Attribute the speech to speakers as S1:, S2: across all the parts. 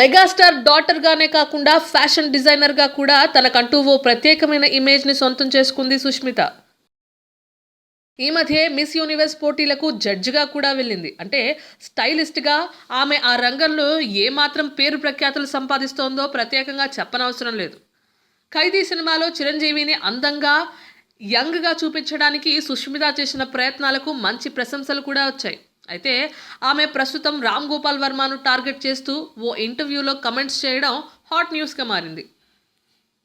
S1: Megastar డాటర్గానే కాకుండా fashion డిజైనర్గా కూడా తనకంటూ ఓ ప్రత్యేకమైన ఇమేజ్ని సొంతం చేసుకుంది సుష్మిత. ఈ మధ్య మిస్ యూనివర్స్ పోటీలకు జడ్జిగా కూడా వెళ్ళింది. అంటే స్టైలిస్ట్గా ఆమె ఆ రంగంలో ఏమాత్రం పేరు ప్రఖ్యాతులు సంపాదిస్తోందో ప్రత్యేకంగా చెప్పనవసరం లేదు. ఖైదీ సినిమాలో చిరంజీవిని అందంగా యంగ్గా చూపించడానికి సుష్మిత చేసిన ప్రయత్నాలకు మంచి ప్రశంసలు కూడా వచ్చాయి. అయితే ఆమె ప్రస్తుతం రామ్ గోపాల్ వర్మను టార్గెట్ చేస్తూ ఓ ఇంటర్వ్యూలో కమెంట్స్ చేయడం హాట్ న్యూస్గా మారింది.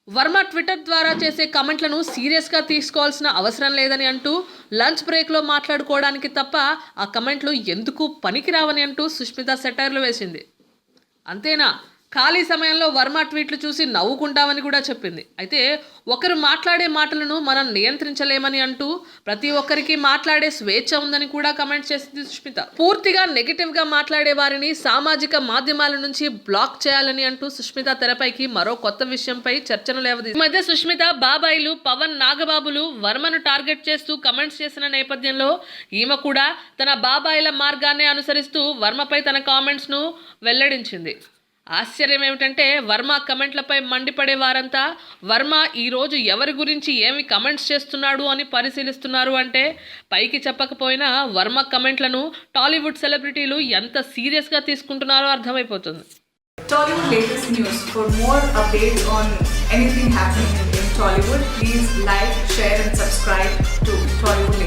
S1: వర్మ ట్విట్టర్ ద్వారా చేసే కమెంట్లను సీరియస్గా తీసుకోవాల్సిన అవసరం లేదని అంటూ లంచ్ బ్రేక్లో మాట్లాడుకోవడానికి తప్ప ఆ కమెంట్లు ఎందుకు పనికిరావని అంటూ సుష్మిత సెటైర్లు వేసింది. అంతేనా? ఖాళీ సమయంలో వర్మ ట్వీట్లు చూసి నవ్వుకుంటామని కూడా చెప్పింది. అయితే ఒకరు మాట్లాడే మాటలను మనం నియంత్రించలేమని అంటూ ప్రతి ఒక్కరికి మాట్లాడే స్వేచ్ఛ ఉందని కూడా కమెంట్ చేసింది సుష్మిత. పూర్తిగా నెగిటివ్గా మాట్లాడే వారిని సామాజిక మాధ్యమాల నుంచి బ్లాక్ చేయాలని అంటూ సుష్మిత తెరపైకి మరో కొత్త విషయంపై చర్చను లేవది ఈ మధ్య సుష్మిత బాబాయిలు పవన్ నాగబాబులు వర్మను టార్గెట్ చేస్తూ కమెంట్స్ చేసిన నేపథ్యంలో ఈమె కూడా తన బాబాయిల మార్గాన్ని అనుసరిస్తూ వర్మపై తన కామెంట్స్ను వెల్లడించింది. ఆశ్చర్యం ఏమిటంటే వర్మ కమెంట్లపై మండిపడే వారంతా వర్మ ఈరోజు ఎవరి గురించి ఏమి కమెంట్స్ చేస్తున్నాడు అని పరిశీలిస్తున్నారు అంటే పైకి చెప్పకపోయినా వర్మ కమెంట్లను టాలీవుడ్ సెలబ్రిటీలు ఎంత సీరియస్గా తీసుకుంటున్నారో అర్థమైపోతుంది.
S2: Tollywood latest news for more updates on anything happening in Tollywood please like share and subscribe to Tollywood